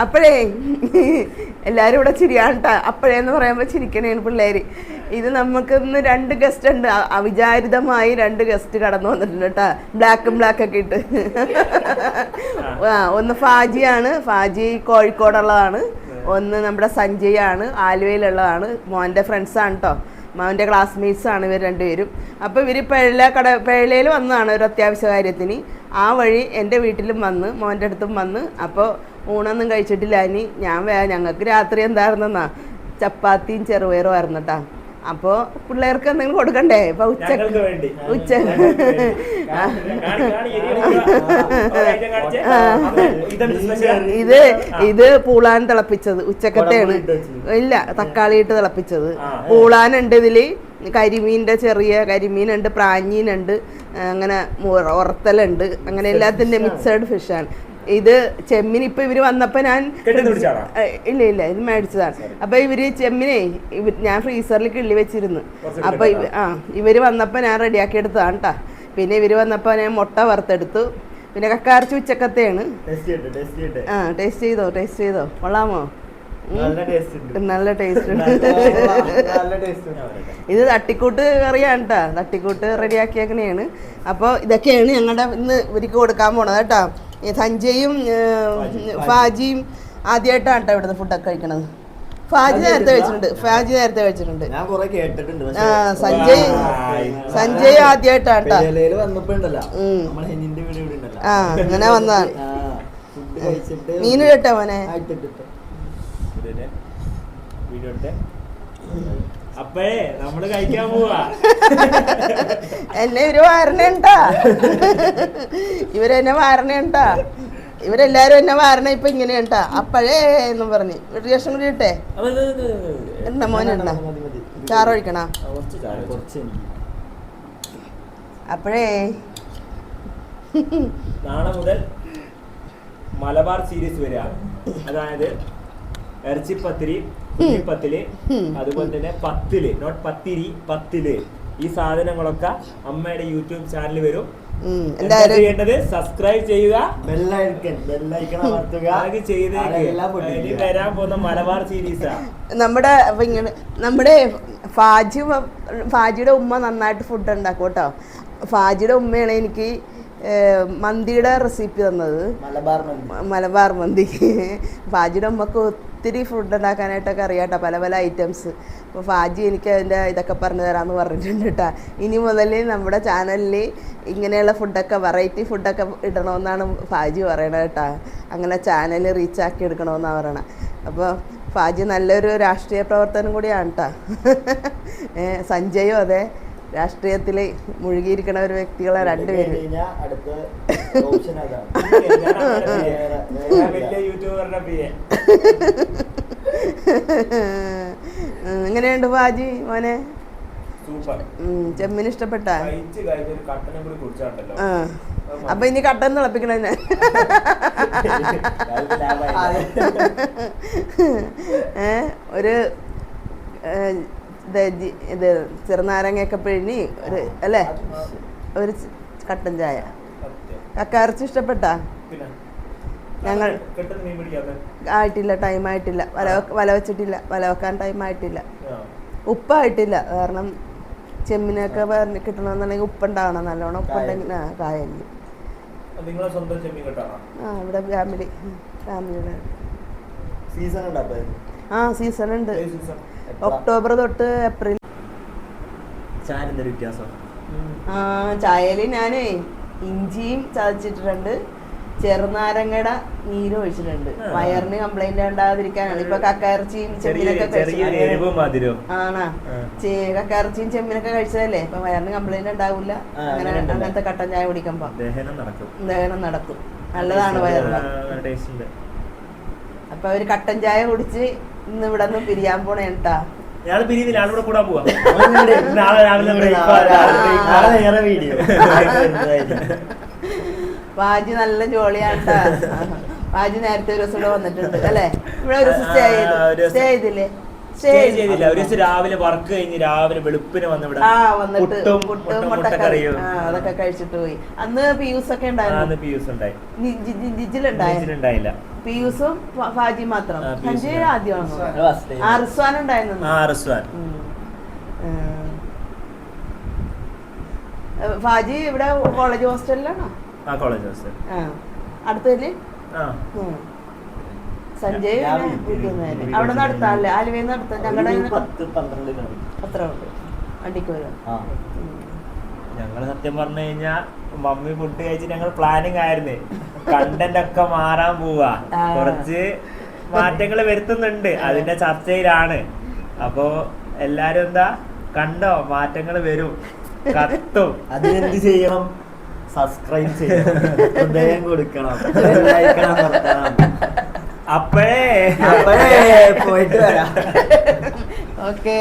അപ്പോഴേ എല്ലാവരും ഇവിടെ ചിരിയാണ്ടാ അപ്പോഴേന്ന് പറയുമ്പോൾ ചിരിക്കണേണ് പിള്ളേര്. ഇത് നമുക്ക് ഇന്ന് രണ്ട് ഗസ്റ്റ് ഉണ്ട്. അവിചാരിതമായി രണ്ട് ഗസ്റ്റ് കടന്നു വന്നിട്ടുണ്ട് കേട്ടാ. ബ്ലാക്കും ബ്ലാക്ക് ഒക്കെ ഇട്ട്. ആ, ഒന്ന് ഫാജിയാണ്. ഫാജി കോഴിക്കോടുള്ളതാണ്. ഒന്ന് നമ്മുടെ സഞ്ജയ് ആണ് ആലുവയിലുള്ളതാണ്. മോന്റെ ഫ്രണ്ട്സാണ് കേട്ടോ മോന്റെ ക്ലാസ്മേറ്റ്സാണ് ഇവർ രണ്ടുപേരും. അപ്പോൾ ഇവർ പേഴല കട പേഴലയിൽ വന്നതാണ് ഒരു അത്യാവശ്യ കാര്യത്തിന്. ആ വഴി എന്റെ വീട്ടിലും വന്ന് മോന്റെ അടുത്തും വന്ന്. അപ്പോൾ ഊണൊന്നും കഴിച്ചിട്ടില്ല. ഇനി ഞാൻ ഞങ്ങൾക്ക് രാത്രി എന്തായിരുന്നെന്നാ? ചപ്പാത്തിയും ചെറുപയറും ആയിരുന്നു കേട്ടാ അപ്പോൾ പിള്ളേർക്ക് എന്തെങ്കിലും കൊടുക്കണ്ടേ? ഇപ്പൊ ഉച്ച ഉച്ച? ഇത് ഇത് പൂളാൻ തിളപ്പിച്ചത്. ഉച്ചക്കത്തെയാണ്. ഇല്ല തക്കാളി ഇട്ട് തിളപ്പിച്ചത്. പൂളാനുണ്ട് ഇതിൽ. കരിമീന്റെ ചെറിയ കരിമീനുണ്ട് പ്രാഞ്ഞീനുണ്ട് അങ്ങനെ ഉറത്തലുണ്ട് അങ്ങനെ എല്ലാത്തിന്റെ മിക്സഡ് ഫിഷാണ് ഇത് ചെമ്മിന് ഇപ്പൊ ഇവർ വന്നപ്പോ ഞാൻ? ഇല്ല ഇല്ല ഇത് മേടിച്ചതാണ്. അപ്പൊ ഇവർ ചെമ്മിനെ ഞാൻ ഫ്രീസറിൽ കിള്ളി വെച്ചിരുന്നു. അപ്പൊ ആ ഇവർ വന്നപ്പോ ഞാൻ റെഡിയാക്കി എടുത്തതാണ് കേട്ടാ പിന്നെ ഇവർ വന്നപ്പോ ഞാൻ മുട്ട വറുത്തെടുത്തു. പിന്നെ കക്കാർച്ചി ഉച്ചക്കത്തെയാണ്. ആ ടേസ്റ്റ് ചെയ്തോ ടേസ്റ്റ് ചെയ്തോ? കൊള്ളാമോ? നല്ല ടേസ്റ്റ് ഉണ്ട്. ഇത് തട്ടിക്കൂട്ട് കറിയാണ് കേട്ടോ തട്ടിക്കൂട്ട് റെഡിയാക്കിയേക്കണേണ്. അപ്പോൾ ഇതൊക്കെയാണ് ഞങ്ങളുടെ ഇന്ന് ഇവർക്ക് കൊടുക്കാൻ പോണത് കേട്ടോ സഞ്ജയും ഫാജിയും ആദ്യമായിട്ടാണ് കേട്ടോ ഇവിടുന്ന് ഫുഡൊക്കെ കഴിക്കണത്. ഫാജി നേരത്തെ കഴിച്ചിട്ടുണ്ട്. ഫാജി നേരത്തെ കേട്ടിട്ടുണ്ട് ആ സഞ്ജയ് സഞ്ജയ് ആദ്യമായിട്ടാണ് കേട്ടോ. ആ അങ്ങനെ വന്നതാണ്. മീൻ കേട്ടോ മോനെ. വീഡിയോ. അപ്പഴേ നമ്മൾ കഴിക്കാൻ പോവാ. എന്നെ ഇവർ വാരണേണ്ടാ? ഇവരെന്നെ വാരണേണ്ടാ? ഇവരെല്ലാരും എന്നെ വാരണ ഇപ്പൊ ഇങ്ങനെയുണ്ടാ? അപ്പഴേ എന്നും പറഞ്ഞ്. ദിവസം കൂടി ഇട്ടേ. എന്താ മോനെ മതി, ഉണ്ടാ മതി, മതി. ചാറ് ഒഴിക്കണ? കുറച്ച് ആ, കുറച്ച്. എനിക്ക്. അപ്പഴേ. നാളെ മുതൽ മലബാർ സീരീസ് വരിക. അതായത് ഇറച്ചിപ്പത്തിരി കുഞ്ഞിപ്പത്തിൽ അതുപോലെ തന്നെ പത്തിൽ നോട്ട് പത്തിരി പത്തിൽ. ഈ സാധനങ്ങളൊക്കെ അമ്മയുടെ യൂട്യൂബ് ചാനൽ വരും. ചെയ്യേണ്ടത്? സബ്സ്ക്രൈബ് ചെയ്യുക. വരാൻ പോകുന്ന മലബാർ സീരീസാ നമ്മുടെ നമ്മുടെ ഫാജി ഫാജിയുടെ ഉമ്മ നന്നായിട്ട് ഫുഡ് ഉണ്ടാക്കും കേട്ടോ. ഫാജിയുടെ ഉമ്മയാണ് എനിക്ക് മന്തിയുടെ റെസിപ്പി തന്നത്. മലബാർ മലബാർ മന്തി. ഫാജിയുടെ ഉമ്മക്ക് ഒത്തിരി ഫുഡ് ഉണ്ടാക്കാനായിട്ടൊക്കെ അറിയാട്ടോ പല പല ഐറ്റംസ് അപ്പോൾ ഫാജി എനിക്ക് അതിന്റെ ഇതൊക്കെ പറഞ്ഞു തരാമെന്ന് പറഞ്ഞിട്ടുണ്ട് കേട്ടോ. ഇനി മുതൽ നമ്മുടെ ചാനലിൽ ഇങ്ങനെയുള്ള ഫുഡൊക്കെ വെറൈറ്റി ഫുഡൊക്കെ ഇടണമെന്നാണ് ഫാജി പറയണത് കേട്ടോ. അങ്ങനെ ചാനൽ റീച്ച് ആക്കി എടുക്കണമെന്നാണ് പറയണത് അപ്പോൾ ഫാജി നല്ലൊരു രാഷ്ട്രീയ പ്രവർത്തനം കൂടിയാണ് കേട്ടോ. സഞ്ജയും അതെ. രാഷ്ട്രീയത്തിൽ മുഴുകിയിരിക്കണ ഒരു വ്യക്തികളെ രണ്ടുപേരും എങ്ങനെയുണ്ട് ബാജി മോനെ? ചെമ്മിന് ഇഷ്ടപ്പെട്ട? അപ്പൊ ഇനി കട്ടൻ തിളപ്പിക്കണ ഞാൻ. ഏ ഒരു ഇത് ചെറുനാരങ്ങയൊക്കെ പിഴിഞ്ഞി ഒരു അല്ലേ? ഒരു കട്ടൻ ചായ. കക്കാർച്ചി ഇഷ്ടപ്പെട്ടാ? ഞങ്ങൾ ആയിട്ടില്ല ടൈം ആയിട്ടില്ല. വല വല വെച്ചിട്ടില്ല. വല വെക്കാൻ ടൈം ആയിട്ടില്ല. ഉപ്പായിട്ടില്ല കാരണം ചെമ്മിനൊക്കെ പറഞ്ഞ് കിട്ടണമെന്നുണ്ടെങ്കിൽ ഉപ്പുണ്ടാവണം നല്ലോണം ഉപ്പുണ്ടെങ്കിൽ ആ കായലിൽ സ്വന്തം ചെമ്മീൻ കെട്ടാണോ? ആ ഇവിടെ ഫാമിലി ഫാമിലിയുടെ സീസൺ ഉണ്ട് അപ്പൊ? ആ സീസൺ ഉണ്ട്? ഒക്ടോബർ തൊട്ട് ഏപ്രിൽ. ആ ചായയിൽ ഞാനേ ഇഞ്ചിയും ചതച്ചിട്ടിട്ടുണ്ട്. ചെറുനാരങ്ങയുടെ നീര് ഒഴിച്ചിട്ടുണ്ട്. വയറിന് കംപ്ലൈന്റ് ഉണ്ടാകാതിരിക്കാനാണ്. ഇപ്പൊ കക്കയിറച്ചിയും ചെമ്മീനൊക്കെ ആണാ. കക്കയിറച്ചിയും ചെമ്മീനൊക്കെ കഴിച്ചതല്ലേ? ഇപ്പൊ വയറിന് കംപ്ലൈന്റ് ഉണ്ടാവില്ല അങ്ങനെ അങ്ങനെ അങ്ങനത്തെ കട്ടൻ ചായ കുടിക്കുമ്പോ. ദഹനം നടക്കും. ദഹനം നടക്കും. നല്ലതാണ് വയറിന്. അപ്പൊ ഒരു കട്ടൻ ചായ കുടിച്ച് ഇന്ന് ഇവിടെ നിന്ന് പിരിയാൻ പോണേ കേട്ടാ ഞാൾ പിരിയുന്നില്ല ആളിവിടെ കൂടാൻ പോവാ. നാളെ നാളെ രാവിലെ വീഡിയോ. വാജി നല്ല ജോളിയാട്ടാ വാജി നേരത്തെ ഒരു ദിവസം ഇവിടെ വന്നിട്ടുണ്ട് അല്ലേ? ഇവിടെ ഒരു സ്റ്റേ ചെയ്തില്ലേ? ചെയ്തില്ല. ഒരു ദിവസം രാവിലെ വർക്ക് കഴിഞ്ഞ് രാവിലെ വെളുപ്പിന് വന്ന് ഇവിടെ ആ വന്നിട്ട് പുട്ടും പുട്ടും മുട്ട- മുട്ടക്കറിയും. അതൊക്കെ കഴിച്ചിട്ട് പോയി. അന്ന് പിയൂസ് ഒക്കെ ഉണ്ടായിരുന്നു. പിയൂസ് ഉണ്ടായി. ഫാജി മാത്രം. ആദ്യമാണോ? ഉണ്ടായിരുന്നു ഫാജി ഇവിടെ കോളേജ് ഹോസ്റ്റലിലാണോ ആ കോളേജ് ഹോസ്റ്റൽ അടുത്തല്ലേ? ആ. സഞ്ജയ് അവിടെ നിന്ന് അടുത്തല്ലേ ആലുവയിൽ നിന്ന് അടുത്ത ഞങ്ങളുടെ പത്ത് പന്ത്രണ്ട് അത്ര ഉണ്ട് വണ്ടിക്ക് വരും ആ. ഉം. ഞങ്ങൾ സത്യം പറഞ്ഞു കഴിഞ്ഞാ മമ്മി ഫുഡ് കഴിച്ച് ഞങ്ങൾ പ്ലാനിങ് ആയിരുന്നു. കണ്ടന്റ് ഒക്കെ മാറാൻ പോവാ. കുറച്ച് മാറ്റങ്ങൾ വരുത്തുന്നുണ്ട്. അതിന്റെ ചർച്ചയിലാണ്. അപ്പോ എല്ലാരും എന്താ? കണ്ടോ? മാറ്റങ്ങൾ വരും. കത്തും. അതിനെന്ത് ചെയ്യണം? സബ്സ്ക്രൈബ് ചെയ്യണം. ഹൃദയം കൊടുക്കണം. അപ്പോഴേ. അപ്പോഴേ പോയിട്ട് വരാം. ഓക്കെ.